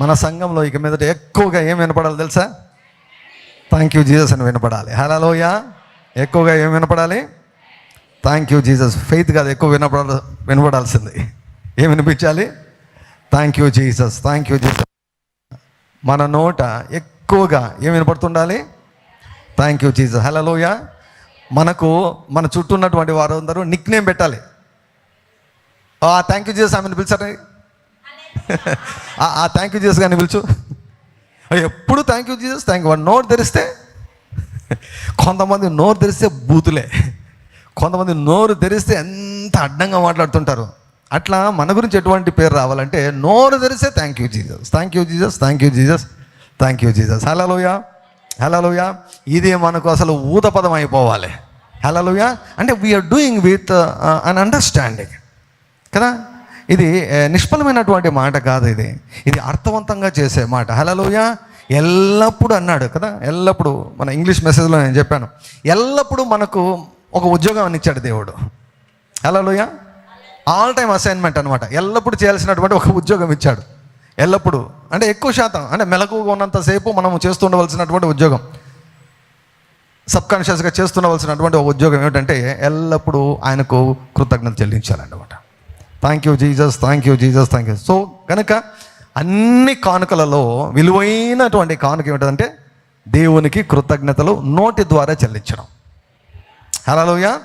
మన సంఘంలో ఇక మీదట ఎక్కువగా ఏం వినపడాలి తెలుసా? థ్యాంక్ యూ జీసస్ అని వినపడాలి. హలోయ ఎక్కువగా ఏం వినపడాలి? థ్యాంక్ యూ జీసస్ ఫెయిత్ కాదు ఎక్కువ వినపడాలి వినపడాల్సింది. ఏం వినిపించాలి? Thank you Jesus thank you Jesus మన నోట ఎక్కువగా ఏం వినపడుతుండాలి? థ్యాంక్ యూ జీసస్ హలోయ మనకు మన చుట్టూ ఉన్నటువంటి వారందరూ నిక్ నేమ్ పెట్టాలి. థ్యాంక్ యూ జీసస్ ఆమెను పిలిచారు. ఆ థ్యాంక్ యూ జీసస్ కానీ పిలుచు. ఎప్పుడు thank you Jesus thank you నోరు తెరిస్తే కొంతమంది నోరు తెరిస్తే బూతులే. కొంతమంది నోరు తెరిస్తే ఎంత అడ్డంగా మాట్లాడుతుంటారు. అట్లా మన గురించి ఎటువంటి పేరు రావాలంటే నోరు తెరిస్తే thank you Jesus thank you Jesus thank you Jesus thank you Jesus హలోయా హలోయా ఇది మనకు అసలు ఊతపదం అయిపోవాలి. హలోయా అంటే we are doing with an understanding కదా? ఇది నిష్ఫలమైనటువంటి మాట కాదు ఇది. ఇది అర్థవంతంగా చేసే మాట. హలలోయ ఎల్లప్పుడూ అన్నాడు కదా ఎల్లప్పుడూ. మన ఇంగ్లీష్ మెసేజ్లో నేను చెప్పాను. ఎల్లప్పుడూ మనకు ఒక ఉద్యోగం ఇచ్చాడు దేవుడు. హలోయ ఆల్ టైమ్ అసైన్మెంట్ అనమాట ఎల్లప్పుడూ చేయాల్సినటువంటి ఒక ఉద్యోగం ఇచ్చాడు. ఎల్లప్పుడూ. అంటే ఎక్కువ శాతం అంటే మెలకుగా ఉన్నంతసేపు మనం చేస్తుండవలసినటువంటి ఉద్యోగం. సబ్కాన్షియస్గా చేస్తుండవలసినటువంటి ఒక ఉద్యోగం ఏమిటంటే ఎల్లప్పుడూ ఆయనకు కృతజ్ఞత చెల్లించాలన్నమాట. Thank you Jesus thank you Jesus thank you so కనుక అన్ని కానుకలలో విలువైనటువంటి కానుక ఏమిటంటే దేవునికి కృతజ్ఞతలు నోటి ద్వారా చెల్లించడం. హలోయ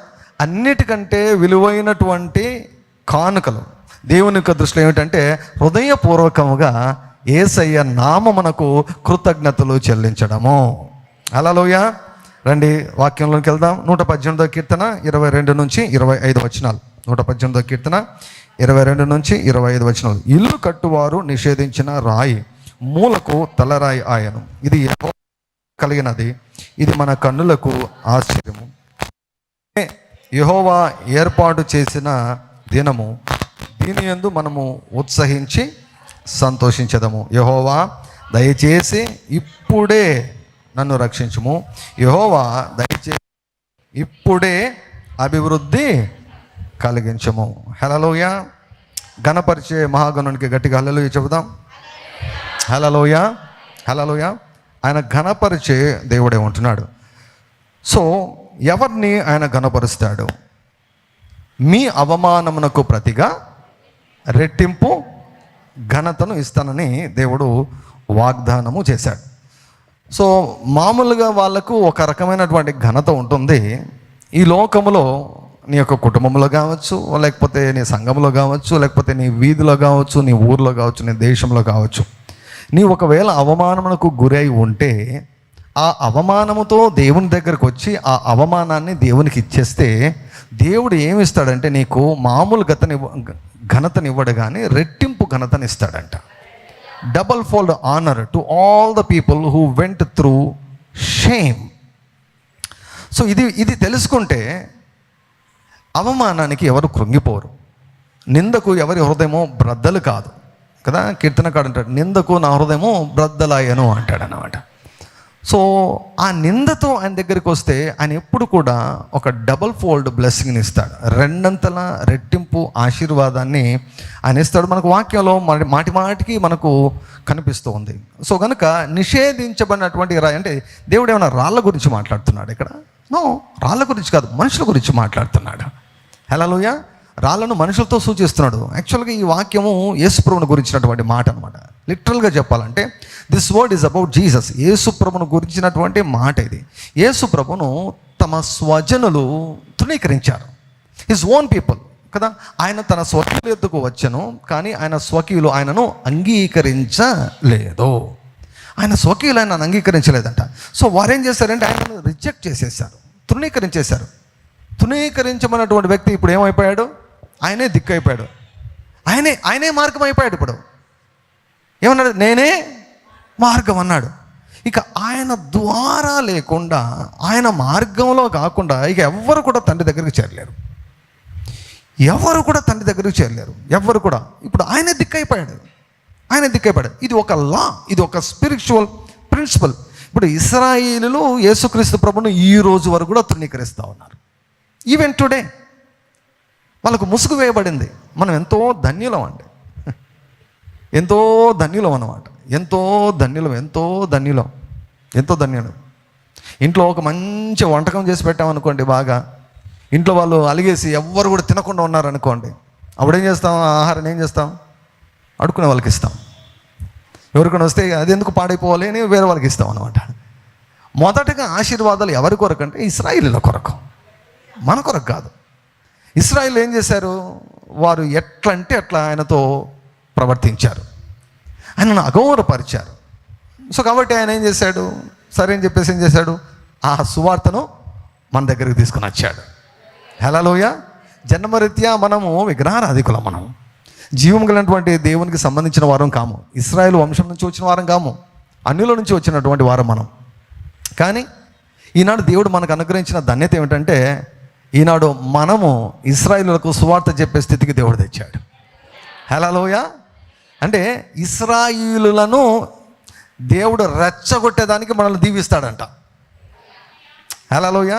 అన్నిటికంటే విలువైనటువంటి కానుకలు. దేవుని యొక్క దృష్టిలో ఏమిటంటే హృదయపూర్వకముగా ఏసయ్య నామమునకు కృతజ్ఞతలు చెల్లించడము. హలోయ రండి వాక్యంలోకి వెళ్దాం. నూట పద్దెనిమిదో కీర్తన ఇరవై రెండు నుంచి ఇరవై ఐదు వచనాలు. నూట పద్దెనిమిదో కీర్తన ఇరవై రెండు నుంచి ఇరవై ఐదు వచ్చిన ఇల్లు కట్టువారు నిషేధించిన రాయి మూలకు తలరాయి ఆయను. ఇది కలిగినది. ఇది మన కన్నులకు ఆశ్చర్యము. యహోవా ఏర్పాటు చేసిన దినము దీని ఎందు మనము ఉత్సహించి సంతోషించదము. యహోవా దయచేసి ఇప్పుడే నన్ను రక్షించము. యహోవా దయచేసి ఇప్పుడే అభివృద్ధి కలిగించము. హలోయా ఘనపరిచే మహాగణునికి గట్టిగా హలలోయ చెబుదాం. హలలోయ హలలోయ ఆయన ఘనపరిచే దేవుడే ఉంటున్నాడు. సో ఎవరిని ఆయన ఘనపరుస్తాడు? మీ అవమానమునకు ప్రతిగా రెట్టింపు ఘనతను ఇస్తానని దేవుడు వాగ్దానము చేశాడు. సో మామూలుగా వాళ్ళకు ఒక రకమైనటువంటి ఘనత ఉంటుంది. ఈ లోకములో నీ యొక్క కుటుంబంలో కావచ్చు లేకపోతే నీ సంఘంలో కావచ్చు లేకపోతే నీ వీధిలో కావచ్చు నీ ఊర్లో కావచ్చు నీ దేశంలో కావచ్చు. నీ ఒకవేళ అవమానమునకు గురై ఉంటే ఆ అవమానముతో దేవుని దగ్గరకు వచ్చి ఆ అవమానాన్ని దేవునికి ఇచ్చేస్తే దేవుడు ఏమి ఇస్తాడంటే నీకు మామూలు గతని ఘనతనివ్వడు కానీ రెట్టింపు ఘనతని ఇస్తాడంట double fold honour to all the people who went through shame so ఇది ఇది తెలుసుకుంటే అవమానానికి ఎవరు కృంగిపోరు. నిందకు ఎవరి హృదయమో బ్రద్దలు కాదు. కదా? కీర్తనకాడు అంటాడు నిందకు నా హృదయము బ్రద్దలాయను అంటాడు అన్నమాట సో ఆ నిందతో ఆయన దగ్గరికి వస్తే ఆయన ఎప్పుడు కూడా ఒక డబల్ ఫోల్డ్ బ్లెస్సింగ్ని ఇస్తాడు. రెండంతల రెట్టింపు ఆశీర్వాదాన్ని ఆయన ఇస్తాడు. మనకు వాక్యంలో మరి మాటి మాటికి మనకు కనిపిస్తూ ఉంది. సో కనుక నిషేధించబడినటువంటి రాయి అంటే దేవుడు ఏమైనా రాళ్ళ గురించి మాట్లాడుతున్నాడు ఇక్కడ? నో రాళ్ళ గురించి కాదు మనుషుల గురించి మాట్లాడుతున్నాడు. హలోయ రాళ్ళను మనుషులతో సూచిస్తున్నాడు. యాక్చువల్గా ఈ వాక్యము యేసుప్రభుని గురించినటువంటి మాట అనమాట లిటరల్గా చెప్పాలంటే this word is about Jesus. యేసుప్రభును గురించినటువంటి మాట ఇది. యేసుప్రభును తమ స్వజనులు తృణీకరించారు. హిజ్ ఓన్ పీపుల్ కదా? ఆయన తన స్వకీయుల ఎద్దుకు వచ్చను కానీ ఆయన స్వకీయులు ఆయనను అంగీకరించలేదు. ఆయన స్వకీయులు ఆయన అంగీకరించలేదంట. సో వారేం చేశారంటే ఆయనను రిజెక్ట్ చేసేసారు తృణీకరించేశారు. తునీకరించమన్నటువంటి వ్యక్తి ఇప్పుడు ఏమైపోయాడు? ఆయనే దిక్కు అయిపోయాడు ఆయనే ఆయనే మార్గం అయిపోయాడు ఇప్పుడు. ఏమన్నాడు? నేనే మార్గం అన్నాడు. ఇక ఆయన ద్వారా లేకుండా ఆయన మార్గంలో కాకుండా ఇక ఎవ్వరు కూడా తండ్రి దగ్గరికి చేరలేరు. ఎవరు కూడా తండ్రి దగ్గరికి చేరలేరు. ఎవరు కూడా. ఇప్పుడు ఆయనే దిక్కైపోయాడు. ఆయన దిక్కైపోయాడు. ఇది ఒక లా ఇది ఒక స్పిరిచువల్ ప్రిన్సిపల్. ఇప్పుడు ఇస్రాయిలు యేసుక్రీస్తు ప్రభును ఈ రోజు వరకు కూడా తృణీకరిస్తూ ఉన్నారు. ఈవెన్ టుడే వాళ్ళకు ముసుగు వేయబడింది. మనం ఎంతో ధన్యులం అండి. ఎంతో ధన్యులం అన్నమాట. ఎంతో ధన్యులం ఎంతో ధన్యులం ఎంతో ధన్యులం. ఇంట్లో ఒక మంచి వంటకం చేసి పెట్టామనుకోండి బాగా. ఇంట్లో వాళ్ళు అలిగేసి ఎవ్వరు కూడా తినకుండా ఉన్నారనుకోండి. అప్పుడు ఏం చేస్తాం? ఆహారం ఆహారాన్ని ఏం చేస్తాం? అడుక్కునే వాళ్ళకి ఇస్తాం. ఎవరికైనా వస్తే అది ఎందుకు పాడైపోవాలి అని వేరే వాళ్ళకి ఇస్తాం అనమాట మొదటగా ఆశీర్వాదాలు ఎవరి కొరకు అంటే ఇస్రాయిలీల కొరకు. మన కొరకు కాదు. ఇస్రాయిల్ ఏం చేశారు? వారు ఎట్లంటే అట్లా ఆయనతో ప్రవర్తించారు. ఆయనను అగౌరవపరిచారు. సో కాబట్టి ఆయన ఏం చేశాడు? సరే అని చెప్పేసి ఏం చేశాడు? ఆ సువార్తను మన దగ్గరికి తీసుకుని వచ్చాడు. హలోయ జన్మరీత్యా మనము విగ్రహారాధికులం మనం. జీవం కలిగినటువంటి దేవునికి సంబంధించిన వారం కాము. ఇస్రాయేల్ వంశం నుంచి వచ్చిన వారం కాము. అన్యుల నుంచి వచ్చినటువంటి వారం మనం. కానీ ఈనాడు దేవుడు మనకు అనుగ్రహించిన ధన్యత ఏమిటంటే ఈనాడు మనము ఇస్రాయిలులకు సువార్త చెప్పే స్థితికి దేవుడు తెచ్చాడు. హలోయ అంటే ఇస్రాయిలులను దేవుడు రెచ్చగొట్టేదానికి మనల్ని దీవిస్తాడంట. హలోయ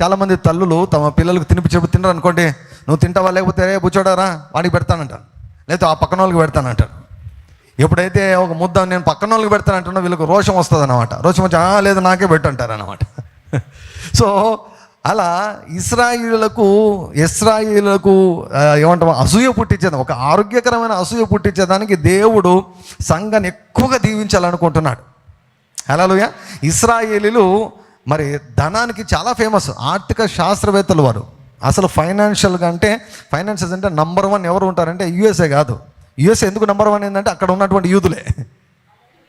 చాలామంది తల్లులు తమ పిల్లలకు తినిపించేప్పుడు తినరు అనుకోండి నువ్వు తింటావా లేకపోతే రే బుచ్చోడారా వాడికి పెడతానంటాను లేకపోతే ఆ పక్కన వాళ్ళకి పెడతానంటాను ఎప్పుడైతే ఒక ముద్ద నేను పక్కన వాళ్ళకి పెడతానంటున్నా వీళ్ళకి రోషం వస్తుంది అనమాట రోషం వచ్చి లేదు నాకే పెట్టంటారు అనమాట సో అలా ఇస్రాయిలకు ఇస్రాయిలకు ఏమంటాం అసూయ పుట్టించేది ఒక ఆరోగ్యకరమైన అసూయ పుట్టించేదానికి దేవుడు సంఘాన్ని ఎక్కువగా దీవించాలనుకుంటున్నాడు. అలాలుయ ఇస్రాయేలీలు మరి ధనానికి చాలా ఫేమస్ ఆర్థిక శాస్త్రవేత్తలు వారు. అసలు ఫైనాన్షియల్గా అంటే ఫైనాన్షియల్స్ అంటే నంబర్ వన్ ఎవరు ఉంటారంటే యుఎస్ఏ కాదు. యుఎస్ఏ ఎందుకు నంబర్ వన్ ఏంటంటే అక్కడ ఉన్నటువంటి యూదులే.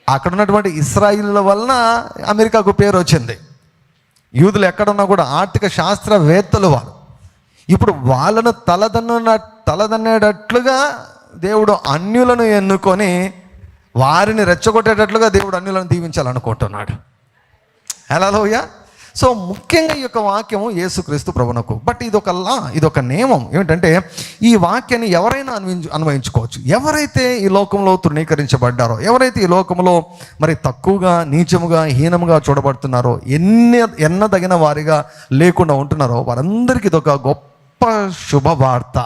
అక్కడ ఉన్నటువంటి ఇస్రాయిల్ వలన అమెరికాకు పేరు వచ్చింది. యూదులు ఎక్కడున్నా కూడా ఆర్థిక శాస్త్రవేత్తలు వారు. ఇప్పుడు వాళ్ళను తలదన్న తలదన్నేటట్లుగా దేవుడు అన్యులను ఎన్నుకొని వారిని రెచ్చగొట్టేటట్లుగా దేవుడు అన్యులను దీవించాలనుకుంటున్నాడు. హలోయ సో ముఖ్యంగా ఈ యొక్క వాక్యము యేసుక్రీస్తు ప్రభునకు. బట్ ఇది ఒక లా ఇది ఒక నియమం. ఏమిటంటే ఈ వాక్యాన్ని ఎవరైనా అన్వయించు అన్వయించుకోవచ్చు. ఎవరైతే ఈ లోకంలో తృణీకరించబడ్డారో ఎవరైతే ఈ లోకంలో మరి తక్కువగా నీచముగా హీనముగా చూడబడుతున్నారో ఎన్ని ఎన్నదగిన వారిగా లేకుండా ఉంటున్నారో వారందరికీ ఇది ఒక గొప్ప శుభవార్త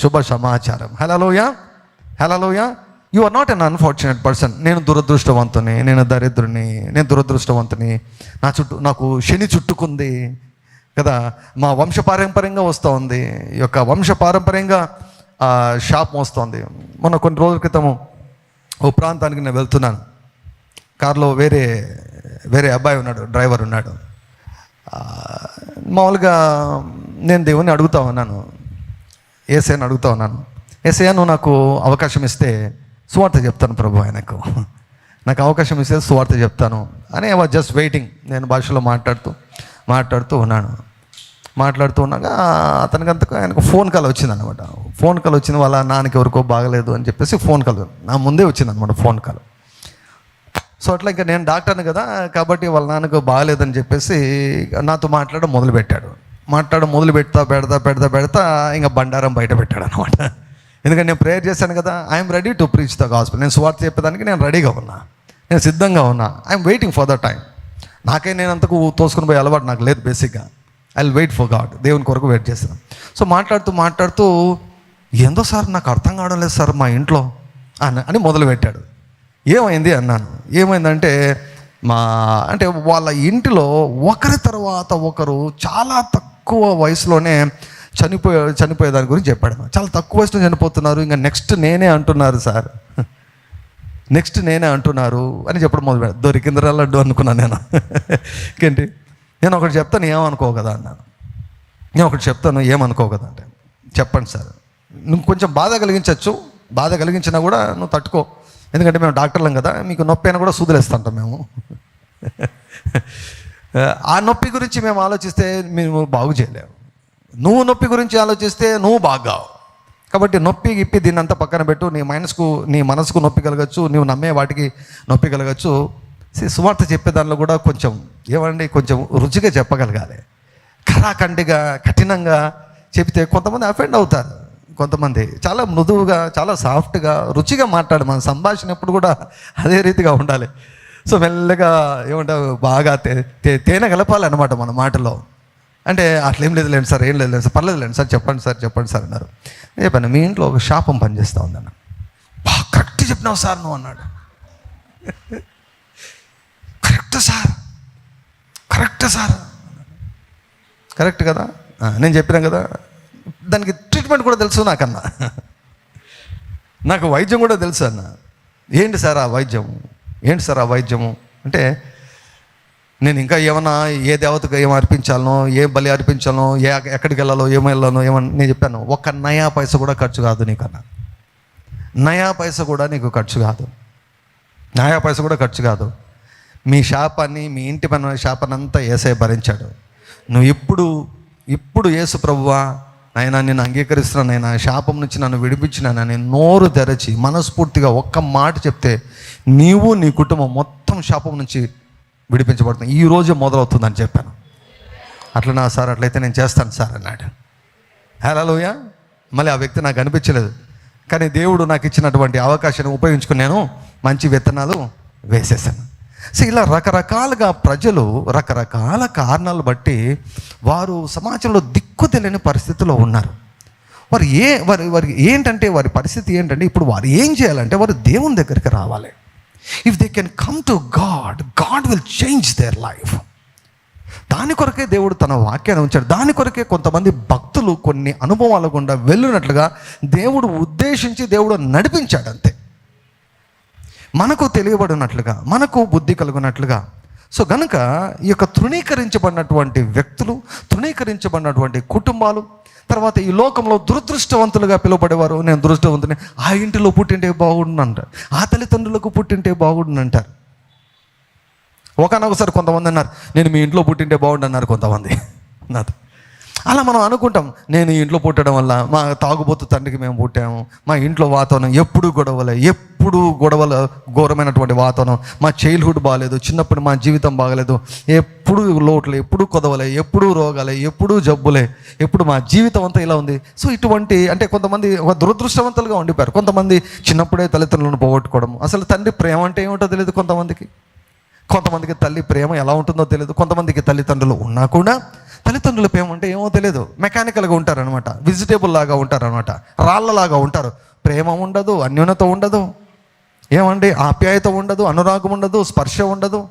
శుభ సమాచారం. హలోయ హలోయ you are not an unfortunate person నేను దురదృష్టవంతుని నేను దరిద్రుని నేను దురదృష్టవంతుని. నా చుట్టూ నాకు శని చుట్టుకుంది కదా. మా వంశపారంపర్యంగా వస్తూ ఉంది ఈ యొక్క వంశపారంపర్యంగా ఆ, శాపం వస్తుంది మొన్న కొన్ని రోజుల క్రితము ఓ ప్రాంతానికి నేను వెళ్తున్నాను. కారులో వేరే వేరే అబ్బాయి ఉన్నాడు డ్రైవర్ ఉన్నాడు. మామూలుగా నేను దేవుని అడుగుతా ఉన్నాను. ఏసైని అడుగుతా ఉన్నాను. ఏసయ్య నువ్వు నాకు అవకాశం ఇస్తే సువార్త చెప్తాను ప్రభు ఆయనకు. నాకు అవకాశం ఇస్తే సువార్త చెప్తాను. అని ఐ వాజ్ జస్ట్ వెయిటింగ్ నేను భాషలో మాట్లాడుతూ మాట్లాడుతూ ఉన్నాను. మాట్లాడుతూ ఉన్నాక అతనికి అంతకు ఆయనకు ఫోన్ కాల్ వచ్చింది అనమాట ఫోన్ కాల్ వచ్చింది వాళ్ళ నాన్నకి ఎవరికో బాగలేదు అని చెప్పేసి ఫోన్ కాల్ నా ముందే వచ్చింది అనమాట ఫోన్ కాల్ సో అట్లా ఇంకా నేను డాక్టర్ని కదా కాబట్టి వాళ్ళ నాన్నకు బాగలేదని చెప్పేసి నాతో మాట్లాడడం మొదలుపెట్టాడు. మాట్లాడడం మొదలు పెడతా పెడతా పెడతా పెడతా ఇంకా బండారం బయట పెట్టాడు అనమాట ఎందుకంటే నేను ప్రేయర్ చేశాను కదా I'm ready to preach the gospel నేను స్వార్థ చెప్పేదానికి నేను రెడీగా ఉన్నా. నేను సిద్ధంగా ఉన్నా. I'm waiting for the time నాకే నేను అంతకు తోసుకుని పోయే అలవాటు నాకు లేదు బేసిక్గా I will wait for God దేవుని కొరకు వెయిట్ చేస్తాను సో మాట్లాడుతూ మాట్లాడుతూ ఏందో సార్ నాకు అర్థం కావడం లేదు సార్ మా ఇంట్లో అని అని మొదలుపెట్టాడు. ఏమైంది అన్నాను. ఏమైందంటే మా అంటే వాళ్ళ ఇంటిలో ఒకరి తర్వాత ఒకరు చాలా తక్కువ వయసులోనే చనిపోయే చనిపోయే దాని గురించి చెప్పాడు. చాలా తక్కువ వయసులో చనిపోతున్నారు ఇంకా నెక్స్ట్ నేనే అంటున్నారు సార్. నెక్స్ట్ నేనే అంటున్నారు అని చెప్పడం మొదలు పెట్టాడు దొరికిందిరా లడ్డు అనుకున్నాను నేను. ఇంకేంటి? నేను ఒకటి చెప్తాను ఏమనుకో కదా అన్నాను. నేను ఒకటి చెప్తాను ఏమనుకో కదా అంటే. చెప్పండి సార్. నువ్వు కొంచెం బాధ కలిగించవచ్చు బాధ కలిగించినా కూడా నువ్వు తట్టుకో. ఎందుకంటే మేము డాక్టర్లం కదా మీకు నొప్పి అయినా కూడా సూదులేస్తుంటాం మేము. ఆ నొప్పి గురించి మేము ఆలోచిస్తే మేము బాగు చేయలేము. నువ్వు నొప్పి గురించి ఆలోచిస్తే నువ్వు బాగావు కాబట్టి నొప్పి గిప్పి దీన్ని అంతా పక్కన పెట్టు నీ మనసుకు నీ మనసుకు నొప్పి కలగచ్చు నువ్వు నమ్మే వాటికి నొప్పి కలగచ్చు. సి- సువార్త చెప్పే దానిలో కూడా కొంచెం ఏమండి కొంచెం రుచిగా చెప్పగలగాలి. కరాఖండిగా కఠినంగా చెబితే కొంతమంది అఫెండ్ అవుతారు. కొంతమంది చాలా మృదువుగా చాలా సాఫ్ట్గా రుచిగా మాట్లాడు. మన సంభాషణ ఎప్పుడు కూడా అదే రీతిగా ఉండాలి. సో మెల్లగా ఏమంటావు బాగా తే తే- తేనె కలపాలన్నమాట మన మాటలో. అంటే అట్లేం లేదు లేండి సార్ ఏం లేదు లేదు సార్ పర్లేదు లేండి సార్ చెప్పండి సార్ చెప్పండి సార్ అన్నారు. నేను చెప్పాను మీ ఇంట్లో ఒక శాపం పనిచేస్తూ ఉందన్న. బాగా కరెక్ట్ చెప్పినావు సార్ నువ్వు అన్నాడు. Correct sir correct sir. Correct కదా? నేను చెప్పినా కదా? దానికి ట్రీట్మెంట్ కూడా తెలుసు నాకన్నా. నాకు వైద్యం కూడా తెలుసు అన్న. ఏంటి సార్ ఆ వైద్యం? ఏంటి సార్ ఆ వైద్యము? అంటే నేను ఇంకా ఏమన్నా ఏ దేవతకు ఏం అర్పించాలనో ఏ బలి అర్పించాలనో ఏ ఎక్కడికి వెళ్ళాలో ఏమి వెళ్ళాలో ఏమని నేను చెప్పాను. ఒక్క నయా పైస కూడా ఖర్చు కాదు నీకన్నా. నయా పైస కూడా నీకు ఖర్చు కాదు. నయా పైస కూడా ఖర్చు కాదు. మీ శాపాన్ని మీ ఇంటి పని శాపానంతా అంతా ఏసై భరించాడు. నువ్వు ఇప్పుడు ఇప్పుడు యేసు ప్రభువా నాయన నేను అంగీకరిస్తున్నాను నాయన శాపం నుంచి నన్ను విడిపించినాను నేను నోరు తెరచి మనస్ఫూర్తిగా ఒక్క మాట చెప్తే నీవు నీ కుటుంబం మొత్తం శాపం నుంచి విడిపించబడుతుంది. ఈ రోజు మొదలవుతుందని చెప్పాను. అట్లనా నా సార్ అట్లయితే నేను చేస్తాను సార్ అన్నాడు. హలోయ మళ్ళీ ఆ వ్యక్తి నాకు అనిపించలేదు. కానీ దేవుడు నాకు ఇచ్చినటువంటి అవకాశాన్ని ఉపయోగించుకుని నేను మంచి విత్తనాలు వేసేసాను. సో ఇలా రకరకాలుగా ప్రజలు రకరకాల కారణాలు బట్టి వారు సమాజంలో దిక్కు తెలియని పరిస్థితిలో ఉన్నారు. వారు ఏ వారి వారికి ఏంటంటే వారి పరిస్థితి ఏంటంటే ఇప్పుడు వారు ఏం చేయాలంటే వారు దేవుని దగ్గరికి రావాలి. If they can come to God God will change their life దాని కొరకే దేవుడు తన వాక్యాన్ని ఉంచాడు. దాని కొరకే కొంతమంది భక్తులు కొన్ని అనుభవాల గుండా వెళ్ళినట్లుగా దేవుడు ఉద్దేశించి దేవుడు నడిపించాడు అంతే. మనకు తెలియబడినట్లుగా మనకు బుద్ధి కలుగునట్లుగా. సో గనుక ఈ యొక్క తృణీకరించబడినటువంటి వ్యక్తులు తృణీకరించబడినటువంటి కుటుంబాలు తర్వాత ఈ లోకంలో దురదృష్టవంతులుగా పిలువబడేవారు. నేను దురదృష్టవంతుని. ఆ ఇంటిలో పుట్టింటే బాగుండు ఆ తల్లిదండ్రులకు పుట్టింటే బాగుండు అంటారు ఒకనొకసారి కొంతమంది అన్నారు నేను మీ ఇంట్లో పుట్టింటే బాగుండు అన్నారు కొంతమంది. నాతో. అలా మనం అనుకుంటాం నేను ఇంట్లో పుట్టడం వల్ల మా తాగుబోతు తండ్రికి మేము పుట్టాము మా ఇంట్లో వాతావరణం ఎప్పుడు గొడవలే ఎప్పుడు గొడవలు ఘోరమైనటువంటి వాతావరణం మా చైల్డ్హుడ్ బాగాలేదు చిన్నప్పుడు మా జీవితం బాగలేదు ఎప్పుడు లోట్లే ఎప్పుడు కొదవలే ఎప్పుడు రోగాలే ఎప్పుడు జబ్బులే ఎప్పుడు మా జీవితం అంతా ఇలా ఉంది. సో ఇటువంటి అంటే కొంతమంది ఒక దురదృష్టవంతులుగా ఉండిపోయారు. కొంతమంది చిన్నప్పుడే తల్లిదండ్రులను పోగొట్టుకోవడం అసలు తండ్రి ప్రేమ అంటే ఏమిటో తెలియదు కొంతమందికి. కొంతమందికి తల్లి ప్రేమ ఎలా ఉంటుందో తెలియదు కొంతమందికి తల్లిదండ్రులు ఉన్నా కూడా తల్లిదండ్రులకు ప్రేమ ఏమో తెలియదు మెకానికల్గా ఉంటారనమాట వెజిటేబుల్ లాగా ఉంటారనమాట రాళ్ళలాగా ఉంటారు. ప్రేమ ఉండదు అన్యూనత ఉండదు. ఏమండి? ఆప్యాయత ఉండదు అనురాగం ఉండదు స్పర్శ ఉండదు.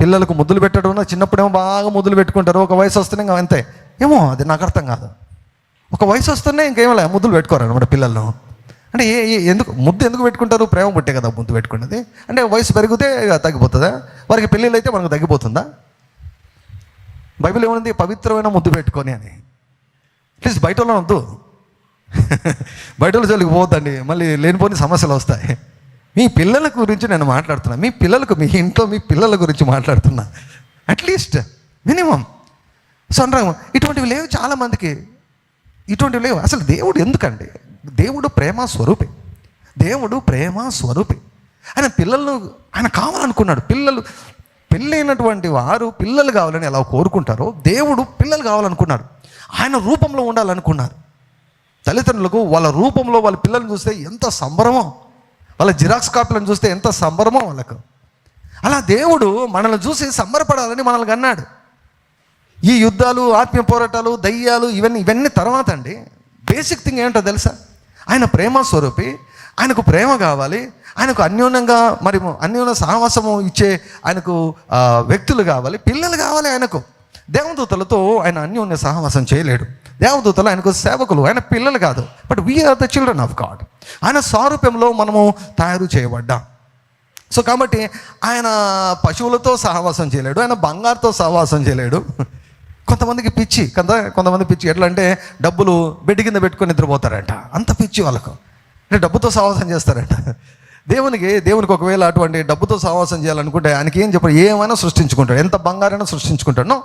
పిల్లలకు ముద్దులు పెట్టడం ఉండదు. చిన్నప్పుడేమో బాగా ముద్దులు పెట్టుకుంటారు. ఒక వయసు వస్తేనే ఇంకా అంతే. ఏమో అది నాకు అర్థం కాదు. ఒక వయసు వస్తేనే ఇంకేమలే ముద్దులు పెట్టుకోరు అనమాట పిల్లలను అంటే ఏ ఏ- ఎందుకు ముద్దు ఎందుకు పెట్టుకుంటారు? ప్రేమ పుట్టే కదా ముద్దు పెట్టుకున్నది. అంటే వయసు పెరిగితే ఇక తగ్గిపోతుందా? వారికి పెళ్ళిళ్ళు అయితే మనకు తగ్గిపోతుందా? బైబిల్ ఏముంది పవిత్రమైన ముద్దు పెట్టుకొని అని. ప్లీజ్ బయట వాళ్ళని వద్దు. బయట వాళ్ళ జోలికి పోవద్దండి. మళ్ళీ లేనిపోని సమస్యలు వస్తాయి. మీ పిల్లల గురించి నేను మాట్లాడుతున్నా. మీ పిల్లలకు మీ ఇంట్లో మీ పిల్లల గురించి మాట్లాడుతున్నా. అట్లీస్ట్ మినిమం సో ఇటువంటివి లేవు చాలామందికి. ఇటువంటివి లేవు. అసలు దేవుడు ఎందుకండి? దేవుడు ప్రేమ స్వరూపే. దేవుడు ప్రేమ స్వరూపి. ఆయన పిల్లలను ఆయన కావాలనుకున్నాడు. పిల్లలు పెళ్ళైనటువంటి వారు పిల్లలు కావాలని ఎలా కోరుకుంటారో దేవుడు పిల్లలు కావాలనుకున్నాడు. ఆయన రూపంలో ఉండాలనుకున్నారు తల్లిదండ్రులకు వాళ్ళ రూపంలో వాళ్ళ పిల్లల్ని చూస్తే ఎంత సంబరమో వాళ్ళ జిరాక్స్ కాపీలను చూస్తే ఎంత సంబరమో వాళ్ళకు. అలా దేవుడు మనల్ని చూసి సంబరపడాలని మనల్ని అన్నాడు. ఈ యుద్ధాలు ఆత్మీయ పోరాటాలు దయ్యాలు ఇవన్నీ ఇవన్నీ తర్వాత అండి. బేసిక్ థింగ్ ఏంటో తెలుసా? ఆయన ప్రేమ స్వరూపి ఆయనకు ప్రేమ కావాలి ఆయనకు అన్యోన్యంగా మరి అన్యోన్య సహవాసము ఇచ్చే ఆయనకు వ్యక్తులు కావాలి పిల్లలు కావాలి ఆయనకు. దేవదూతలతో ఆయన అన్యోన్య సహవాసం చేయలేడు. దేవదూతలు ఆయనకు సేవకులు ఆయన పిల్లలు కాదు. But we are the children of God ఆయన సారూప్యంలో మనము తయారు చేయబడ్డాం. సో కాబట్టి ఆయన పశువులతో సహవాసం చేయలేడు ఆయన బంగారుతో సహవాసం చేయలేడు. కొంతమందికి పిచ్చి కొంత కొంతమంది పిచ్చి ఎట్లా అంటే డబ్బులు బెడ్ కింద పెట్టుకొని నిద్రపోతారంట. అంత పిచ్చి వాళ్ళకు. అంటే డబ్బుతో సావాసం చేస్తారంట. దేవునికి దేవునికి ఒకవేళ అటువంటి డబ్బుతో సావాసం చేయాలనుకుంటే ఆయనకి ఏం చెప్పారు? ఏమైనా సృష్టించుకుంటాడు. ఎంత బంగారైనా సృష్టించుకుంటాడు.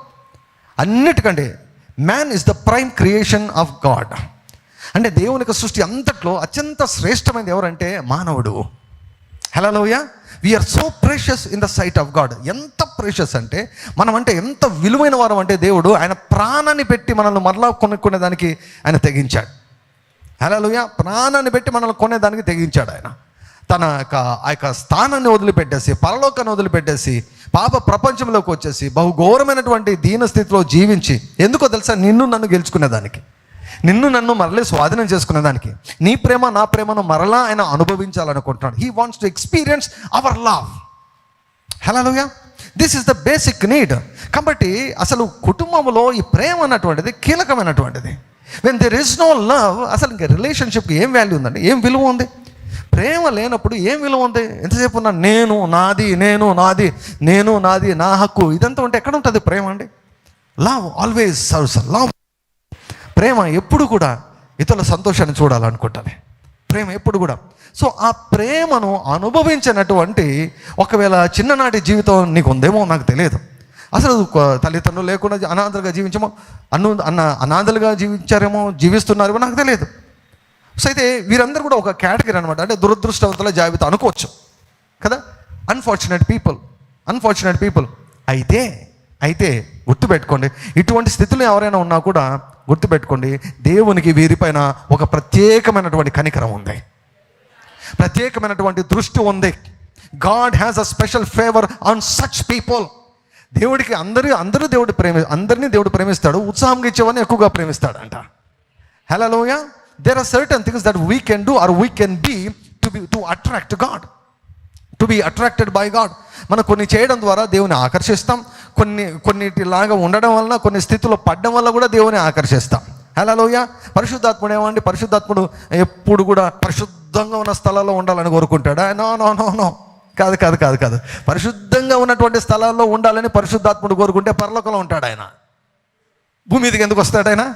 అన్నిటికంటే man is the prime creation of God అంటే దేవునికి సృష్టి అంతట్లో అత్యంత శ్రేష్టమైనది ఎవరంటే మానవుడు. హలోయ we are so precious in the sight of God ఎంత ప్రేషియస్ అంటే మనం అంటే ఎంత విలువైన వారం అంటే దేవుడు ఆయన ప్రాణాన్ని పెట్టి మనల్ని మరలా కొనుక్కునేదానికి ఆయన తెగించాడు. హలోయ ప్రాణాన్ని పెట్టి మనల్ని కొనేదానికి తెగించాడు ఆయన. తన యొక్క ఆ యొక్క స్థానాన్ని వదిలిపెట్టేసి పరలోకాన్ని వదిలిపెట్టేసి పాప ప్రపంచంలోకి వచ్చేసి బహుఘోరమైనటువంటి దీన స్థితిలో జీవించి ఎందుకో తెలుసా? నిన్ను నన్ను గెలుచుకునేదానికి. నిన్ను నన్ను మరలే స్వాధీనం చేసుకునేదానికి. నీ ప్రేమ నా ప్రేమను మరలా ఆయన అనుభవించాలనుకుంటున్నాడు. He wants to experience our love హలోయ this is the basic need కాబట్టి అసలు కుటుంబంలో ఈ ప్రేమ అన్నటువంటిది కీలకమైనటువంటిది. When there is no love అసలు ఇంకా రిలేషన్షిప్కి ఏం వాల్యూ ఉందండి? ఏం విలువ ఉంది? ప్రేమ లేనప్పుడు ఏం విలువ ఉంది? ఎంతసేపు ఉన్నా నేను నాది నేను నాది నేను నాది నా హక్కు. ఇదంతా ఉంటే ఎక్కడ ఉంటుంది ప్రేమ అండి? లవ్ ఆల్వేస్ సర్వ్స్ లవ్ ప్రేమ ఎప్పుడు కూడా ఇతరుల సంతోషాన్ని చూడాలనుకుంటాను ప్రేమ ఎప్పుడు కూడా. సో ఆ ప్రేమను అనుభవించినటువంటి ఒకవేళ చిన్ననాటి జీవితం నీకు ఉందేమో నాకు తెలియదు. అసలు తల్లిదండ్రులు లేకుండా అనాథలుగా జీవించమో అన్ను అన్న అనాథలుగా జీవించారేమో జీవిస్తున్నారేమో నాకు తెలియదు. సో అయితే వీరందరూ కూడా ఒక కేటగిరీ అనమాట అంటే దురదృష్టవంతుల జాబితా అనుకోవచ్చు. కదా? అన్ఫార్చునేట్ పీపుల్ అన్ఫార్చునేట్ పీపుల్ అయితే అయితే గుర్తుపెట్టుకోండి. ఇటువంటి స్థితిలో ఎవరైనా ఉన్నా కూడా గుర్తుపెట్టుకోండి. దేవునికి వీరిపైన ఒక ప్రత్యేకమైనటువంటి కనికరం ఉంది. ప్రత్యేకమైనటువంటి దృష్టి ఉంది. God has a special favour on such people దేవుడికి అందరూ అందరూ దేవుడు ప్రేమి అందరినీ దేవుడు ప్రేమిస్తాడు ఉత్సాహంగా ఇచ్చేవాడిని ఎక్కువగా ప్రేమిస్తాడు అంట హలోయ there are certain things that we can do or we can be to be to attract God to be attracted by God మనం కొన్ని చేయడం ద్వారా దేవుని ఆకర్షిస్తాం. కొన్ని కొన్నిటిలాగా ఉండడం వలన కొన్ని స్థితిలో పడడం వల్ల కూడా దేవుని ఆకర్షిస్తాం. హలోయ పరిశుద్ధాత్ముడు ఏమండి? పరిశుద్ధాత్ముడు ఎప్పుడు కూడా పరిశుద్ధంగా ఉన్న స్థలాల్లో ఉండాలని కోరుకుంటాడా? నో నో నో నో కాదు కాదు కాదు కాదు. పరిశుద్ధంగా ఉన్నటువంటి స్థలాల్లో ఉండాలని పరిశుద్ధాత్ముడు కోరుకుంటే పరలోకంలో ఉంటాడు ఆయన. భూమి మీదకి ఎందుకు వస్తాడు ఆయన?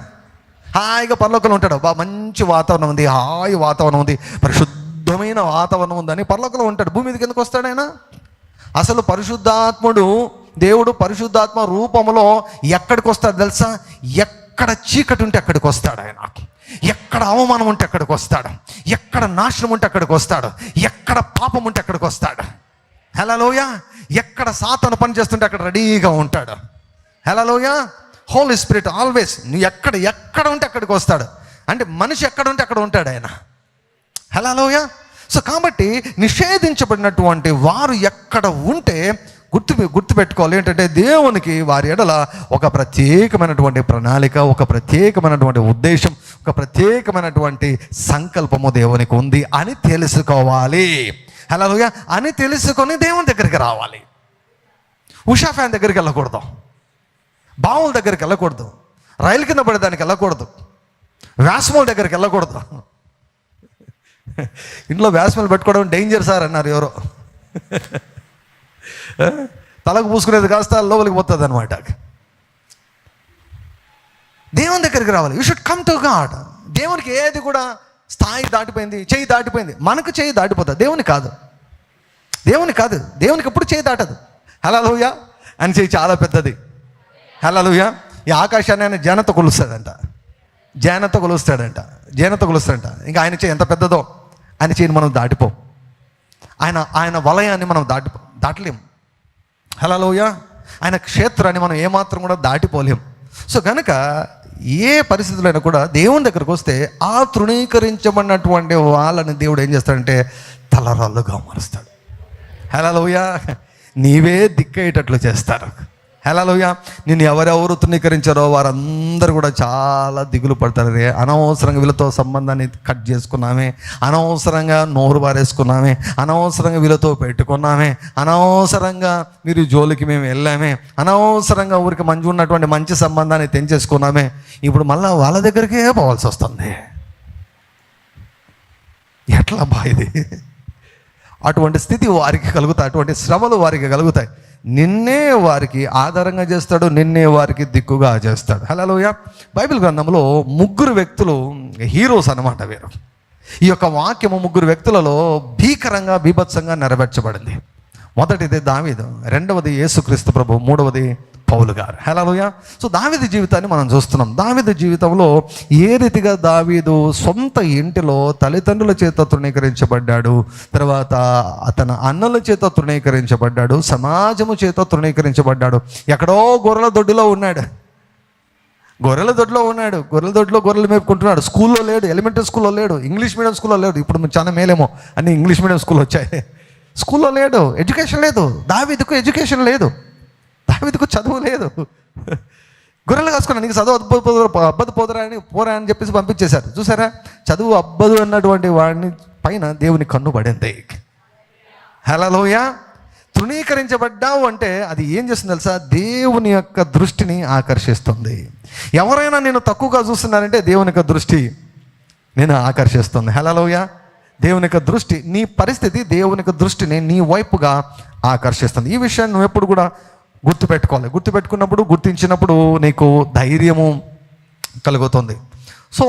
హాయిగా పరలోకంలో ఉంటాడు. బా మంచి వాతావరణం ఉంది హాయి వాతావరణం ఉంది పరిశుద్ధమైన వాతావరణం ఉందని పరలోకంలో ఉంటాడు. భూమి మీదకి ఎందుకు వస్తాడు ఆయన? అసలు పరిశుద్ధాత్ముడు దేవుడు పరిశుద్ధాత్మ రూపంలో ఎక్కడికి వస్తాడు తెలుసా? ఎక్కడ చీకటి ఉంటే అక్కడికి వస్తాడు ఆయన. ఎక్కడ అవమానం ఉంటే అక్కడికి వస్తాడు. ఎక్కడ నాశనం ఉంటే అక్కడికి వస్తాడు. ఎక్కడ పాపం ఉంటే అక్కడికి వస్తాడు. హలోయ ఎక్కడ సాతను పని చేస్తుంటే అక్కడ రెడీగా ఉంటాడు. హలోయ హోలీ స్పిరిట్ ఆల్వేస్ నువ్వు ఎక్కడ ఎక్కడ ఉంటే అక్కడికి వస్తాడు. అంటే మనిషి ఎక్కడ ఉంటే అక్కడ ఉంటాడు ఆయన. హలోయ సో కాబట్టి నిషేధించబడినటువంటి వారు ఎక్కడ ఉంటే గుర్తు గుర్తుపెట్టుకోవాలి ఏంటంటే దేవునికి వారి ఎడల ఒక ప్రత్యేకమైనటువంటి ప్రణాళిక ఒక ప్రత్యేకమైనటువంటి ఉద్దేశం. ఒక ప్రత్యేకమైనటువంటి సంకల్పము దేవునికి ఉంది అని తెలుసుకోవాలి. హలోయ అని తెలుసుకొని దేవుని దగ్గరికి రావాలి. ఉషా ఫ్యాన్ దగ్గరికి వెళ్ళకూడదు. బావుల దగ్గరికి వెళ్ళకూడదు. రైలు కింద పడేదానికి వెళ్ళకూడదు. వ్యాసముల దగ్గరికి వెళ్ళకూడదు. ఇంట్లో వ్యాసములు పెట్టుకోవడం డేంజర్ సార్ అన్నారు ఎవరో. తలకు పూసుకునేది కాస్త లోపలికి పోతుంది అనమాట దేవుని దగ్గరికి రావాలి. You should come to God దేవునికి ఏది కూడా స్థాయి దాటిపోయింది చేయి దాటిపోయింది. మనకు చేయి దాటిపోతుంది దేవుని కాదు. దేవుని కాదు. దేవునికి ఎప్పుడు చేయి దాటదు. హలోయ అని చేయి చాలా పెద్దది. హలోయ ఈ ఆకాశాన్ని ఆయన జనత కొలుస్తాడంట. జనత కొలుస్తాడంట. జనత కొలుస్తాడంట. ఇంకా ఆయన చేయి ఎంత పెద్దదో ఆయన చేయని మనం దాటిపోం. ఆయన ఆయన వలయాన్ని మనం దాటి దాటలేం. హలోయ ఆయన క్షేత్రాన్ని మనం ఏమాత్రం కూడా దాటిపోలేం. సో కనుక ఏ పరిస్థితులైనా కూడా దేవుని దగ్గరకు వస్తే ఆ తృణీకరించబడినటువంటి వాళ్ళని దేవుడు ఏం చేస్తాడంటే తలరాళ్ళుగా మారుస్తాడు హలోయ నీవే దిక్కయ్యేటట్లు చేస్తారు. హెలలోయ నేను ఎవరెవరు తృణీకరించారో వారందరూ కూడా చాలా దిగులు పడతారు రే. అనవసరంగా వీళ్ళతో సంబంధాన్ని కట్ చేసుకున్నామే. అనవసరంగా నోరు బారేసుకున్నామే అనవసరంగా వీళ్ళతో పెట్టుకున్నామే. అనవసరంగా మీరు జోలికి మేము వెళ్ళామే. అనవసరంగా ఊరికి మంచి ఉన్నటువంటి మంచి సంబంధాన్ని తెంచేసుకున్నామే. ఇప్పుడు మళ్ళీ వాళ్ళ దగ్గరికే పోవాల్సి వస్తుంది. ఎట్లా బా ఇది? అటువంటి స్థితి వారికి కలుగుతాయి. అటువంటి శ్రమలు వారికి కలుగుతాయి. నిన్నే వారికి ఆధారంగా చేస్తాడు నిన్నే వారికి దిక్కుగా చేస్తాడు. హలోయ బైబిల్ గ్రంథంలో ముగ్గురు వ్యక్తులు హీరోస్ అన్నమాట వీరు. ఈ యొక్క వాక్యము ముగ్గురు వ్యక్తులలో భీకరంగా బీభత్సంగా నెరవేర్చబడింది. మొదటిది దావీదు రెండవది యేసుక్రీస్తు ప్రభు మూడవది పౌలు గారు. హలోయ సో దావిద జీవితాన్ని మనం చూస్తున్నాం. దావిద జీవితంలో ఏ రీతిగా దావీదు సొంత ఇంటిలో తల్లిదండ్రుల చేత తృణీకరించబడ్డాడు తర్వాత అతని అన్నల చేత తృణీకరించబడ్డాడు సమాజము చేత తృణీకరించబడ్డాడు. ఎక్కడో గొర్రెల దొడ్డిలో ఉన్నాడు. గొర్రెల దొడ్లో ఉన్నాడు. గొర్రెల దొడ్లో గొర్రెలు మేపుకుంటున్నాడు. స్కూల్లో లేడు ఎలిమెంటరీ స్కూల్లో లేడు ఇంగ్లీష్ మీడియం స్కూల్లో లేడు. ఇప్పుడు చాలా మేలేమో అన్ని ఇంగ్లీష్ మీడియం స్కూల్ వచ్చాయి. స్కూల్లో లేడు ఎడ్యుకేషన్ లేదు. దావీదుకు ఎడ్యుకేషన్ లేదు. దావీదుకు చదువు లేదు. గొర్రెలు కాసుకున్నా నీకు చదువు అబ్బదు పోదురా అబ్బదు పోదురా అని పోరా అని చెప్పేసి పంపించేశారు. చూసారా? చదువు అబ్బదు అన్నటువంటి వాడిని పైన దేవుని కన్ను పడింది. హలోయ తృణీకరించబడ్డావు అంటే అది ఏం చేస్తుంది తెలుసా? దేవుని యొక్క దృష్టిని ఆకర్షిస్తుంది. ఎవరైనా నేను తక్కువగా చూస్తున్నానంటే దేవుని యొక్క దృష్టి నేను ఆకర్షిస్తుంది. హలోయ దేవుని యొక్క దృష్టి నీ పరిస్థితి దేవుని యొక్క దృష్టిని నీ వైపుగా ఆకర్షిస్తుంది. ఈ విషయాన్ని నువ్వు ఎప్పుడు కూడా గుర్తుపెట్టుకోవాలి. గుర్తుపెట్టుకున్నప్పుడు గుర్తించినప్పుడు నీకు ధైర్యము కలుగుతుంది. సో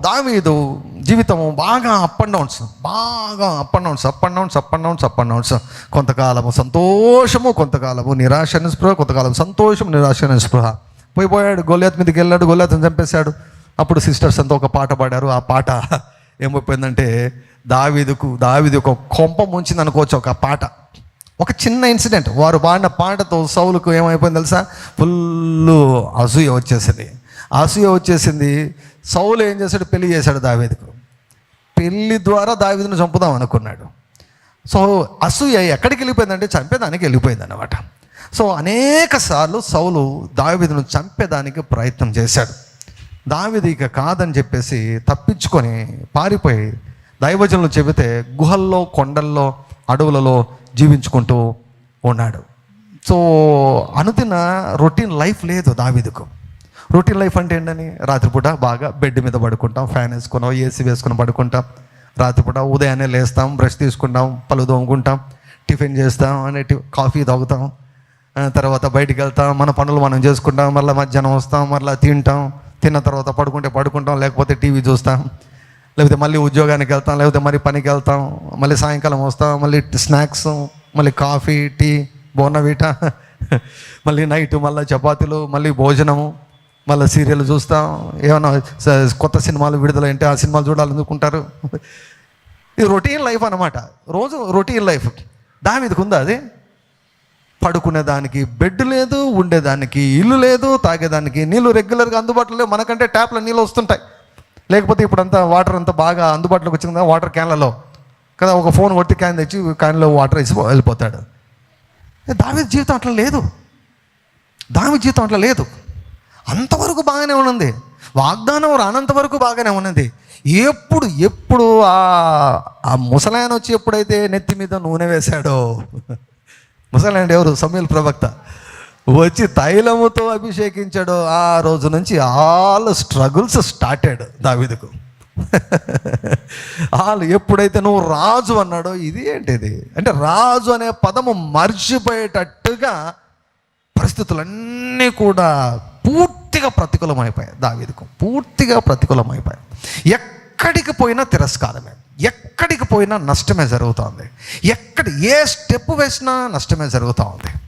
దావీదు జీవితము బాగా అప్ అండ్ డౌన్స్ బాగా up and downs up and downs up and downs up and downs కొంతకాలము సంతోషము కొంతకాలము నిరాశ నిస్పృహ కొంతకాలం సంతోషం నిరాశ నిస్పృహ. పోయిపోయాడు గొల్లాత్ మీదకి వెళ్ళాడు గొల్లాతను చంపేశాడు. అప్పుడు సిస్టర్స్ అంతా ఒక పాట పాడారు. ఆ పాట ఏమైపోయిందంటే దావీదుకు దావీదు ఒక కొంప ముంచింది అనుకోవచ్చు ఒక పాట. ఒక చిన్న ఇన్సిడెంట్. వారు పాడిన పాటతో సౌలుకు ఏమైపోయింది తెలుసా? ఫుల్ అసూయ వచ్చేసింది. అసూయ వచ్చేసింది. సౌలు ఏం చేశాడు? పెళ్ళి చేశాడు దావేదికు. పెళ్ళి ద్వారా దావీదును చంపుదాం అనుకున్నాడు. సో అసూయ ఎక్కడికి వెళ్ళిపోయిందంటే చంపేదానికి వెళ్ళిపోయింది అనమాట సో అనేక సార్లు సౌలు దావీదును చంపేదానికి ప్రయత్నం చేశాడు. దావీదు ఇక కాదని చెప్పేసి తప్పించుకొని పారిపోయి దైవజనులు చెబితే గుహల్లో కొండల్లో అడవులలో జీవించుకుంటూ ఉన్నాడు. సో అనుదిన రొటీన్ లైఫ్ లేదు దావిదకు. రొటీన్ లైఫ్ అంటే ఏంటని? రాత్రిపూట బాగా బెడ్ మీద పడుకుంటాం ఫ్యాన్ వేసుకున్నాం ఏసీ వేసుకుని పడుకుంటాం. రాత్రిపూట ఉదయాన్నే లేస్తాం బ్రష్ తీసుకుంటాం పళ్ళు తోముకుంటాం టిఫిన్ చేస్తాం అనే కాఫీ తాగుతాం. తర్వాత బయటికి వెళ్తాం మన పనులు మనం చేసుకుంటాం మళ్ళీ మధ్యాహ్నం వస్తాం మళ్ళీ తింటాం. తిన్న తర్వాత పడుకుంటే పడుకుంటాం లేకపోతే టీవీ చూస్తాం. లేకపోతే మళ్ళీ ఉద్యోగానికి వెళ్తాం లేకపోతే మరి పనికి వెళ్తాం మళ్ళీ సాయంకాలం వస్తాం మళ్ళీ స్నాక్స్ మళ్ళీ కాఫీ టీ బోనవీట మళ్ళీ నైట్ మళ్ళీ చపాతీలు మళ్ళీ భోజనము మళ్ళీ సీరియల్ చూస్తాం. ఏమైనా కొత్త సినిమాలు విడుదలంటే ఆ సినిమాలు చూడాలనుకుంటారు. ఇది రొటీన్ లైఫ్ అనమాట రోజు రొటీన్ లైఫ్. దాని ఉందా అది పడుకునేదానికి బెడ్ లేదు ఉండేదానికి ఇల్లు లేదు తాగేదానికి నీళ్ళు రెగ్యులర్గా అందుబాటులో లేవు. మనకంటే ట్యాప్లో నీళ్ళు వస్తుంటాయి. లేకపోతే ఇప్పుడంతా వాటర్ అంతా బాగా అందుబాటులోకి వచ్చింది కదా వాటర్ క్యాన్లలో. కదా ఒక ఫోన్ కొట్టి క్యాన్ తెచ్చి క్యాన్లో వాటర్ వేసి వెళ్ళిపోతాడు. దావి జీవితం అట్లా లేదు. దావి జీవితం అట్లా లేదు. అంతవరకు బాగానే ఉన్నది. వాగ్దానం రానంత వరకు బాగానే ఉన్నది. ఎప్పుడు ఎప్పుడు ఆ ముసలాయన వచ్చి ఎప్పుడైతే నెత్తి మీద నూనె వేశాడో ముసలాయన ఎవరు? సమీల్ ప్రవక్త. వచ్చి తైలముతో అభిషేకించాడో ఆ రోజు నుంచి ఆల్ స్ట్రగుల్స్ స్టార్టెడ్ దావిదకు. వాళ్ళు ఎప్పుడైతే నువ్వు రాజు అన్నాడో ఇది ఏంటిది? అంటే రాజు అనే పదము మర్చిపోయేటట్టుగా పరిస్థితులన్నీ కూడా పూర్తిగా ప్రతికూలమైపోయాయి దావిదకు. పూర్తిగా ప్రతికూలమైపోయాయి. ఎక్కడికి పోయినా తిరస్కారమే. ఎక్కడికి పోయినా నష్టమే జరుగుతుంది. ఎక్కడ ఏ స్టెప్ వేసినా నష్టమే జరుగుతూ ఉంది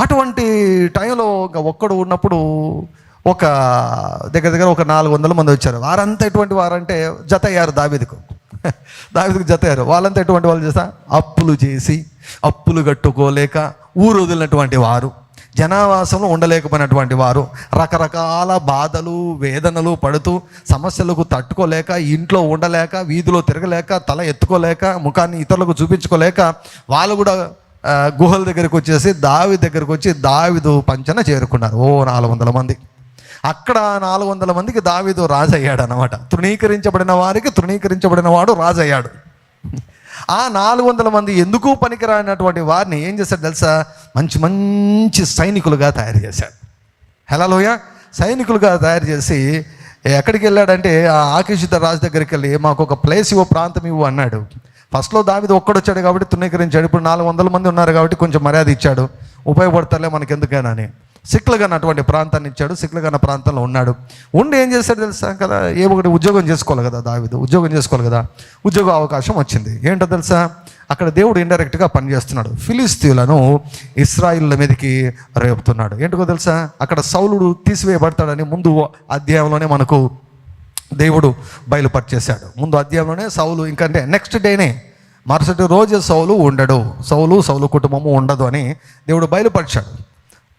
అటువంటి టైంలో ఇంకా ఒక్కడు ఉన్నప్పుడు ఒక దగ్గర దగ్గర ఒక నాలుగు వందల మంది వచ్చారు. వారంతా ఎటువంటి వారంటే జత అయ్యారు దావిదికు. దావిదికు జత అయ్యారు. వాళ్ళంతా ఎటువంటి వాళ్ళు చేస్తా అప్పులు చేసి అప్పులు కట్టుకోలేక ఊరు వదిలినటువంటి వారు జనావాసంలో ఉండలేకపోయినటువంటి వారు రకరకాల బాధలు వేదనలు పడుతూ సమస్యలకు తట్టుకోలేక ఇంట్లో ఉండలేక వీధిలో తిరగలేక తల ఎత్తుకోలేక ముఖాన్ని ఇతరులకు చూపించుకోలేక వాళ్ళు కూడా గుహల దగ్గరికి వచ్చేసి దావి దగ్గరికి వచ్చి దావిదు పంచన చేరుకున్నారు. ఓ నాలుగు వందల మంది. అక్కడ నాలుగు వందల మందికి దావిదు రాజయ్యాడు అనమాట తృణీకరించబడిన వారికి తృణీకరించబడిన వాడు రాజయ్యాడు. ఆ నాలుగు వందల మంది ఎందుకు పనికిరానటువంటి వారిని ఏం చేశాడు తెలుసా? మంచి మంచి సైనికులుగా తయారు చేశాడు. హెలలోయ సైనికులుగా తయారు చేసి ఎక్కడికి వెళ్ళాడంటే ఆ ఆకర్షిత రాజు దగ్గరికి వెళ్ళి మాకు ఒక ప్లేస్ ఇవ్వ ప్రాంతం ఇవ్వు అన్నాడు. ఫస్ట్లో దావిది ఒక్కడొచ్చాడు కాబట్టి తృణీకరించాడు. ఇప్పుడు నాలుగు వందల మంది ఉన్నారు కాబట్టి కొంచెం మర్యాద ఇచ్చాడు. ఉపయోగపడతారులే మనకి ఎందుకైనా అని. సిక్లగన్ అటువంటి ప్రాంతాన్ని ఇచ్చాడు. సిక్లగన్న ప్రాంతంలో ఉన్నాడు. ఉండి ఏం చేశాడు తెలుసా కదా? ఏ ఒకటి ఉద్యోగం చేసుకోవాలి కదా దావిదు. ఉద్యోగం చేసుకోవాలి కదా. ఉద్యోగ అవకాశం వచ్చింది. ఏంటో తెలుసా? అక్కడ దేవుడు ఇండైరెక్ట్గా పనిచేస్తున్నాడు. ఫిలిస్తీన్లను ఇస్రాయిల్ల మీదకి రేపుతున్నాడు. ఏంటో తెలుసా? అక్కడ సౌలుడు తీసివేయబడతాడని ముందు అధ్యాయంలోనే మనకు దేవుడు బయలుపరిచేశాడు. ముందు అధ్యాయంలోనే సౌలు ఇంకంటే నెక్స్ట్ డేనే మరుసటి రోజు సౌలు ఉండడు. సౌలు సౌలు కుటుంబము ఉండదు అని దేవుడు బయలుపరిచాడు.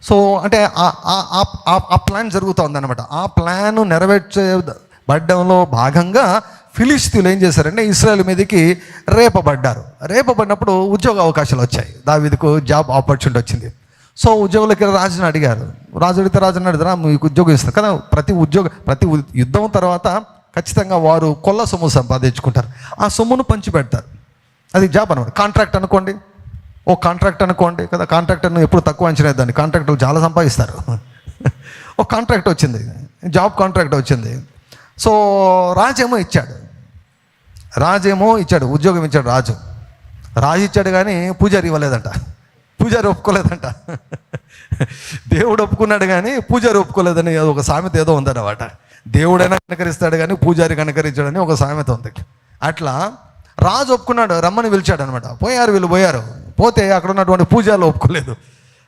సో అంటే ఆ- ఆ- ఆ- ఆ- ప్లాన్ జరుగుతోంది అనమాట ఆ ప్లాన్ నెరవేర్చబడ్డంలో భాగంగా ఫిలిస్తీన్లు ఏం చేశారంటే ఇస్రాయల్ మీదకి రేపబడ్డారు. రేపబడినప్పుడు ఉద్యోగ అవకాశాలు వచ్చాయి. దావీదుకు జాబ్ ఆపర్చునిటీ వచ్చింది. సో ఉద్యోగులకి రాజుని అడిగారు. రాజు అడిగితే రాజుని అడిగితే మీకు ఉద్యోగం ఇస్తారు కదా ప్రతి ఉద్యోగ ప్రతి యుద్ధం తర్వాత ఖచ్చితంగా వారు కొల్ల సొమ్ము సంపాదించుకుంటారు. ఆ సొమ్మును పంచిపెడతారు. అది జాబ్ అనమాట కాంట్రాక్ట్ అనుకోండి. ఓ కాంట్రాక్ట్ అనుకోండి. కదా కాంట్రాక్టర్ను ఎప్పుడు తక్కువ అంచనా దాన్ని కాంట్రాక్టర్లు చాలా సంపాదిస్తారు. ఓ కాంట్రాక్ట్ వచ్చింది. జాబ్ కాంట్రాక్ట్ వచ్చింది. సో రాజేమో ఇచ్చాడు. రాజేమో ఇచ్చాడు. ఉద్యోగం ఇచ్చాడు రాజు. రాజు ఇచ్చాడు కానీ పూజారి ఇవ్వలేదంట. పూజారి ఒప్పుకోలేదంట. దేవుడు ఒప్పుకున్నాడు కానీ పూజారి ఒప్పుకోలేదని ఒక సామెత ఏదో ఉందన్నమాట. దేవుడైనా కనకరిస్తాడు కానీ పూజారి కనకరించాడని ఒక సామెత ఉంది. అట్లా రాజు ఒప్పుకున్నాడు రమ్మని పిలిచాడు అనమాట పోయారు వీళ్ళు పోయారు. పోతే అక్కడ ఉన్నటువంటి పూజారులు ఒప్పుకోలేదు.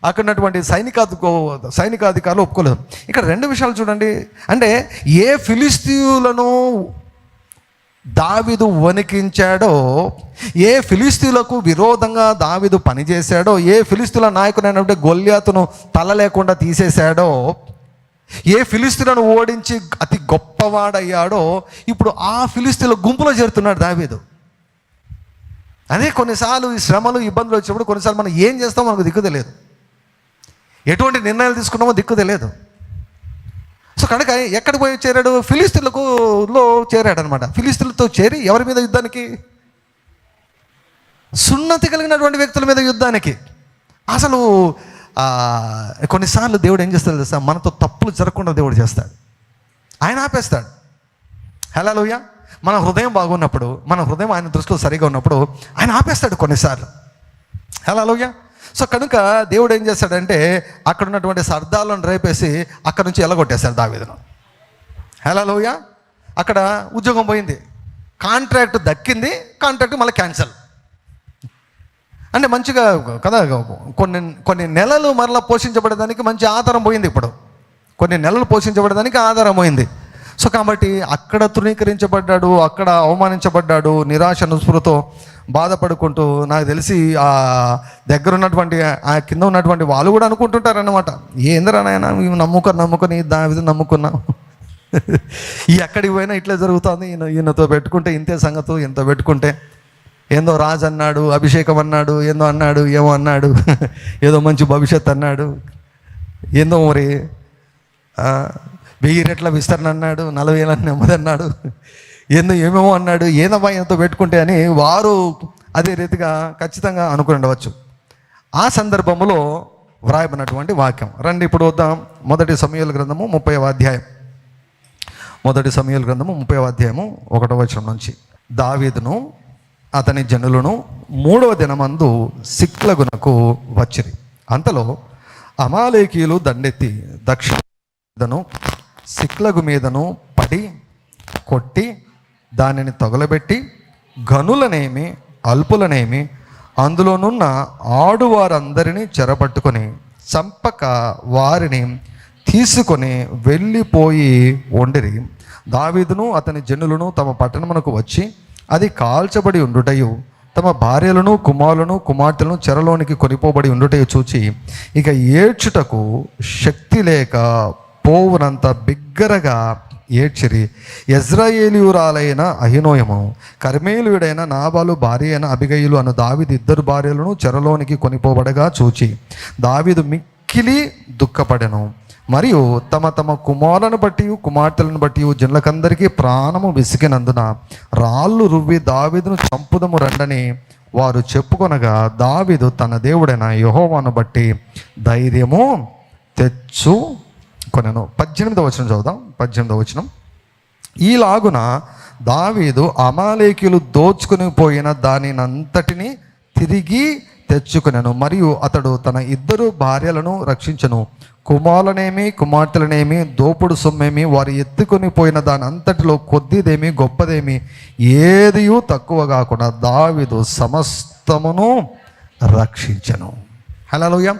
అక్కడ ఉన్నటువంటి సైనికాధికో సైనికాధికారులు ఒప్పుకోలేదు. ఇక్కడ రెండు విషయాలు చూడండి. అంటే ఏ ఫిలిస్తీయులను దావిదు వణికించాడో? ఏ ఫిలిస్తీన్లకు విరోధంగా దావిదు పనిచేశాడో? ఏ ఫిలిస్తీన్ల నాయకుడైనటువంటి గొల్యాతును తల లేకుండా తీసేశాడో? ఏ ఫిలిస్తీన్లను ఓడించి అతి గొప్పవాడయ్యాడో? ఇప్పుడు ఆ ఫిలిస్తీన్ల గుంపులో చేరుతున్నాడు దావీదు. అదే కొన్నిసార్లు ఈ శ్రమలు ఇబ్బందులు వచ్చినప్పుడు కొన్నిసార్లు మనం ఏం చేస్తామో మనకు దిక్కు తెలియదు. ఎటువంటి నిర్ణయాలు తీసుకున్నామో దిక్కు తెలియదు. సో కనుక ఎక్కడికి పోయి చేరాడు? ఫిలిస్తీన్లకు లో చేరాడు అనమాట ఫిలిస్తీన్లతో చేరి ఎవరి మీద యుద్ధానికి? సున్నతి కలిగినటువంటి వ్యక్తుల మీద యుద్ధానికి. అసలు కొన్నిసార్లు దేవుడు ఏం చేస్తాడు తెలుసా? మనతో తప్పులు జరగకుండా దేవుడు చేస్తాడు. ఆయన ఆపేస్తాడు. హలో మన హృదయం బాగున్నప్పుడు మన హృదయం ఆయన దృష్టిలో సరిగా ఉన్నప్పుడు ఆయన ఆపేస్తాడు కొన్నిసార్లు. హలో సో కనుక దేవుడు ఏం చేస్తాడంటే అక్కడ ఉన్నటువంటి సర్దాలను రేపేసి అక్కడ నుంచి ఎలగొట్టేశాడు దావీదును. లోయ అక్కడ ఉద్యోగం పోయింది. కాంట్రాక్ట్ దక్కింది కాంట్రాక్ట్ మళ్ళీ క్యాన్సల్. అంటే మంచిగా కదా కొన్ని కొన్ని నెలలు మరలా పోషించబడేదానికి మంచి ఆధారం పోయింది ఇప్పుడు. కొన్ని నెలలు పోషించబడేదానికి ఆధారం పోయింది. సో కాబట్టి అక్కడ తృణీకరించబడ్డాడు అక్కడ అవమానించబడ్డాడు నిరాశ నుస్పృతో బాధపడుకుంటూ నాకు తెలిసి ఆ దగ్గర ఉన్నటువంటి ఆ కింద ఉన్నటువంటి వాళ్ళు కూడా అనుకుంటుంటారన్నమాట. ఏందిరా నాయన మేము నమ్ముకొని నమ్ముకొని విధంగా నమ్ముకున్నాం. ఈ ఎక్కడికి పోయినా ఇట్లా జరుగుతుంది. ఈయన ఈయనతో పెట్టుకుంటే ఇంతే సంగతు ఇంత పెట్టుకుంటే. ఏందో రాజు అన్నాడు అభిషేకం అన్నాడు ఏందో అన్నాడు ఏమో అన్నాడు ఏదో మంచి భవిష్యత్ అన్నాడు ఏందో మరి వెయ్యి రెట్ల విస్తరణ అన్నాడు నలభై ఏళ్ళ నెమ్మది అన్నాడు. ఏందో ఏమేమో అన్నాడు ఏదమ్మా ఎంతో పెట్టుకుంటే అని వారు అదే రీతిగా ఖచ్చితంగా అనుకుని ఉండవచ్చు. ఆ సందర్భంలో వ్రాయబడినటువంటి వాక్యం. రండి ఇప్పుడు వద్దాం. మొదటి సమయాల గ్రంథము ముప్పై అధ్యాయం. మొదటి సమయాల గ్రంథము ముప్పై అధ్యాయము ఒకటో వచనం నుంచి. దావీదును అతని జనులను మూడవ దినమందు సిక్లగునకు వచ్చిరి. అంతలో అమాలేకీయులు దండెత్తి దక్షిణ సిక్లగు మీదను పడి కొట్టి దానిని తగులబెట్టి గనులనేమి అల్పులనేమి అందులోనున్న ఆడువారందరినీ చెరపట్టుకొని చంపక వారిని తీసుకొని వెళ్ళిపోయి వండిరి దావీదును అతని జనులను తమ పట్టణమునకు వచ్చి అది కాల్చబడి ఉండుటయు. తమ భార్యలను కుమారులను కుమార్తెలను చెరలోనికి కొనిపోబడి ఉండుటయు చూచి ఇక ఏడ్చుటకు శక్తి లేక పోవునంత బిగ్గరగా ఏడ్చిరి. యజ్రాయేలియురాలైన అహినోయము కర్మేలుయుడైన నాబాలు భార్య అయిన అభిగయులు అను దావిది ఇద్దరు భార్యలను చెరలోనికి కొనిపోబడగా చూచి దావీదు మిక్కిలి దుఃఖపడెను. మరియు తమ తమ కుమారులను బట్టి కుమార్తెలను బట్టి జనులకందరికీ ప్రాణము విసిగినందున రాళ్ళు రువ్వి దావీదును చంపుదము రండని వారు చెప్పుకొనగా దావిదు తన దేవుడైన యహోవాను బట్టి ధైర్యము తెచ్చు కొనను పద్దెనిమిదో వచనం చదువుదాం. పద్దెనిమిదో వచనం. ఈలాగున దావీదు అమాలేకులు దోచుకుని పోయిన దానినంతటిని తిరిగి తెచ్చుకునను. మరియు అతడు తన ఇద్దరు భార్యలను రక్షించను. కుమారులనేమి కుమార్తెలనేమి దోపుడు సొమ్మేమి వారు ఎత్తుకొని పోయిన దాని అంతటిలో కొద్దిదేమి గొప్పదేమి ఏదియూ తక్కువ కాకుండా దావీదు సమస్తమును రక్షించను. హలోయ